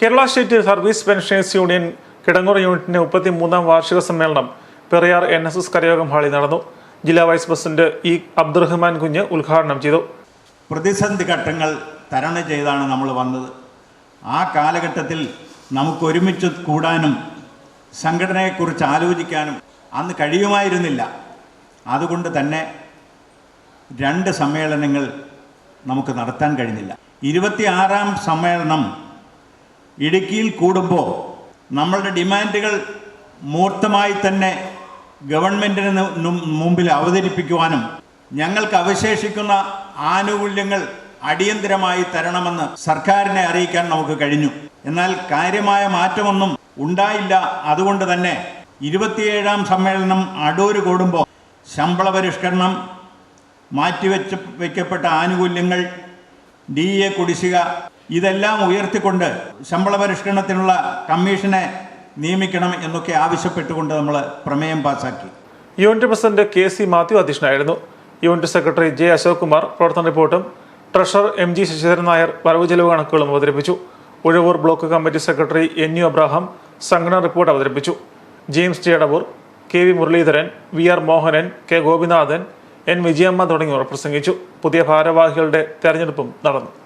Kerala state service pensioners union Kidangoor യൂണിറ്റിന്റെ മുപ്പത്തി മൂന്നാം വാർഷിക സമ്മേളനം പെറിയാർ എൻ എസ് എസ് കരയോഗം ഹാളിൽ നടന്നു. ജില്ലാ വൈസ് പ്രസിഡന്റ് ഇ അബ്ദുറഹ്മാൻ കുഞ്ഞ് ഉദ്ഘാടനം ചെയ്തു. പ്രതിസന്ധി ഘട്ടങ്ങൾ തരണം ചെയ്താണ് നമ്മൾ വന്നത്. ആ കാലഘട്ടത്തിൽ നമുക്ക് ഒരുമിച്ച് കൂടാനും സംഘടനയെക്കുറിച്ച് ആലോചിക്കാനും അന്ന് കഴിയുമായിരുന്നില്ല. അതുകൊണ്ട് തന്നെ രണ്ട് സമ്മേളനങ്ങൾ നമുക്ക് നടത്താൻ കഴിഞ്ഞില്ല. ഇരുപത്തിയാറാം സമ്മേളനം ഇടുക്കിയിൽ കൂടുമ്പോൾ നമ്മളുടെ ഡിമാൻഡുകൾ മൂർത്തമായി തന്നെ ഗവൺമെന്റിന് മുമ്പിൽ അവതരിപ്പിക്കുവാനും ഞങ്ങൾക്ക് അവശേഷിക്കുന്ന ആനുകൂല്യങ്ങൾ അടിയന്തരമായി തരണമെന്ന് സർക്കാരിനെ അറിയിക്കാൻ നമുക്ക് കഴിഞ്ഞു. എന്നാൽ കാര്യമായ മാറ്റമൊന്നും ഉണ്ടായില്ല. അതുകൊണ്ട് തന്നെ ഇരുപത്തിയേഴാം സമ്മേളനം അടൂര് കൂടുമ്പോൾ ശമ്പള പരിഷ്കരണം മാറ്റിവെച്ച് വയ്ക്കപ്പെട്ട ആനുകൂല്യങ്ങൾ ഡി എ കുടിശ്ശിക ഇതെല്ലാം ഉയർത്തിക്കൊണ്ട് ശമ്പള പരിഷ്കരണത്തിനുള്ള കമ്മീഷനെ നിയമിക്കണം എന്നൊക്കെ ആവശ്യപ്പെട്ടുകൊണ്ട് നമ്മൾ പ്രമേയം പാസാക്കി. Unit president K C Mathew അധ്യക്ഷനായിരുന്നു. Unit secretary J Ashok Kumar പ്രവർത്തന റിപ്പോർട്ടും treasurer M G Sasidharan Nair വരവ് ചെലവ് കണക്കുകളും അവതരിപ്പിച്ചു. Uzhavoor block committee secretary N U Abraham സംഘടനാ റിപ്പോർട്ട് അവതരിപ്പിച്ചു. James Chedavoor K V Muraleedharan V R Mohanan K Gopinathan N Vijayamma തുടങ്ങിയവർ പ്രസംഗിച്ചു. പുതിയ ഭാരവാഹികളുടെ തെരഞ്ഞെടുപ്പും നടന്നു.